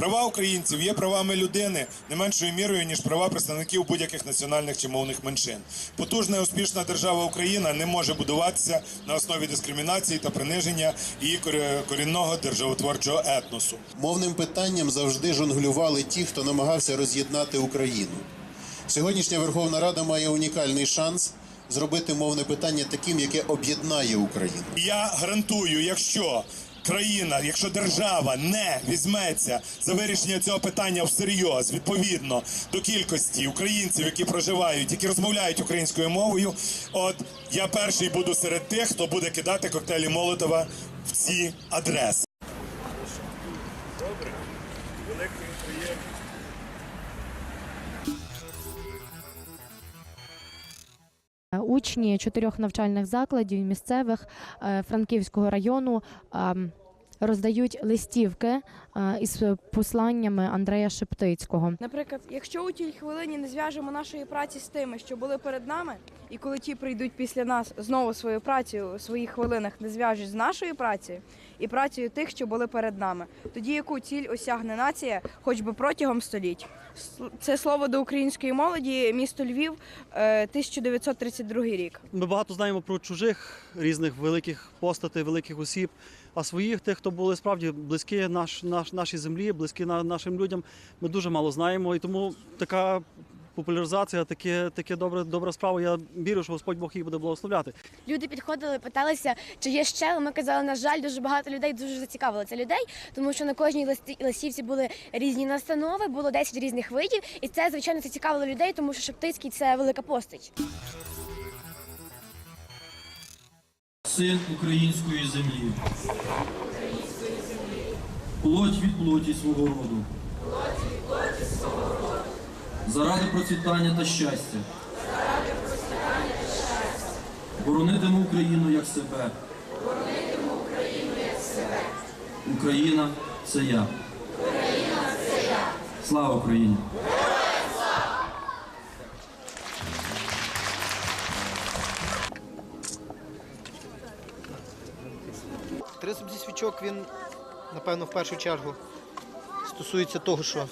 Права українців є правами людини не меншою мірою, ніж права представників будь-яких національних чи мовних меншин. Потужна і успішна держава Україна не може будуватися на основі дискримінації та приниження її корінного державотворчого етносу. Мовним питанням завжди жонглювали ті, хто намагався роз'єднати Україну. Сьогоднішня Верховна Рада має унікальний шанс зробити мовне питання таким, яке об'єднає Україну. Я гарантую, якщо країна, якщо держава не візьметься за вирішення цього питання всерйоз, відповідно до кількості українців, які проживають, які розмовляють українською мовою, от я перший буду серед тих, хто буде кидати коктейлі Молотова в ці адреси. Добре. Учні чотирьох навчальних закладів місцевих е, Франківського району ем, роздають листівки е, із посланнями Андрея Шептицького. Наприклад, якщо у тій хвилині не зв'яжемо нашої праці з тими, що були перед нами, і коли ті прийдуть після нас знову свою працю у своїх хвилинах не зв'яжуть з нашою працею і працею тих, що були перед нами, тоді яку ціль осягне нація, хоч би протягом століть. С- Це слово до української молоді, місто Львів, е, 1932 рік. Ми багато знаємо про чужих різних великих постатей, великих осіб, а своїх тих, хто були справді близькі наш, наш, нашій землі, близькі на, нашим людям, ми дуже мало знаємо. І тому така популяризація, таке, таке добре, добра справа. Я вірю, що Господь Бог їх буде благословляти. Люди підходили, питалися, чи є ще. але Ми казали, на жаль, дуже багато людей дуже зацікавило це людей, тому що на кожній листі- листівці були різні настанови, було 10 різних видів, і це звичайно зацікавило людей, тому що Шептицький це велика постать. Син української землі. Плоть від плоті свого роду. Заради процвітання та щастя. Боронитиму Україну як себе. Боронитиму Україну як себе. Україна це я. Україна це я. Слава Україні! 30 свічок він, напевно, в першу чергу стосується того, що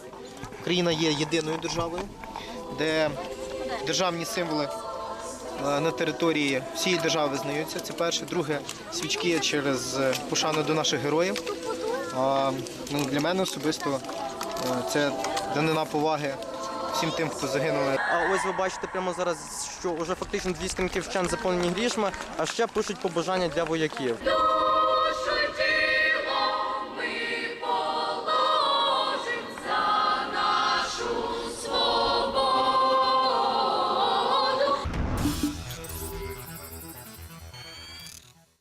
Україна є єдиною державою, де державні символи е, на території всієї держави визнаються. Це перше. Друге, свічки через е, пошану до наших героїв. Ну, для мене особисто е, це данина поваги всім тим, хто загинули А ось ви бачите прямо зараз, що вже фактично дві стрінки вщент заповнені грішми, а ще пишуть побажання для вояків.